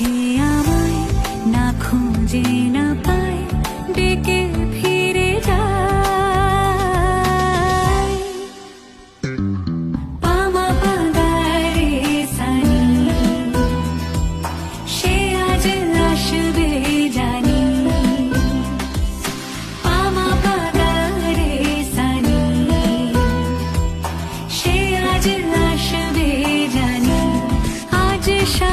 সে আমায় না খোঁজে না পায়, ডেকে ফিরে যায়। পামা পাদারে সানি, সে আজ আসবে জানি। পামা পাদারে সানি, সে আজ আসবে জানি। আজ সা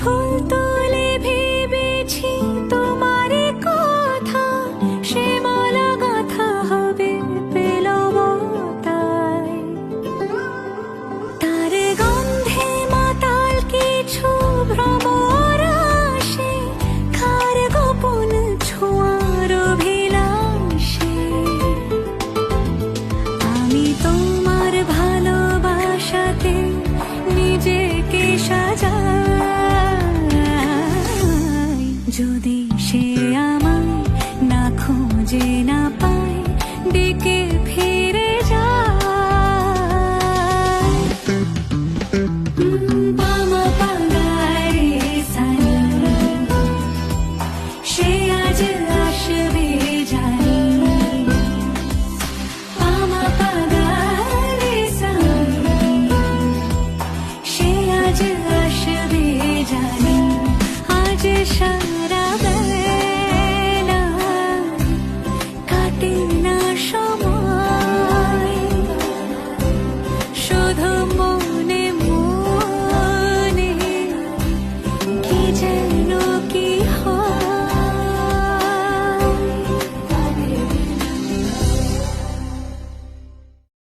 ভুল তুলে ভেবেছি তোমার কথা, সে হবে তার গন্ধে গোপন ছোঁয়ার আমি তোমার ভালোবাসাতে নিজেকে সাজা যদি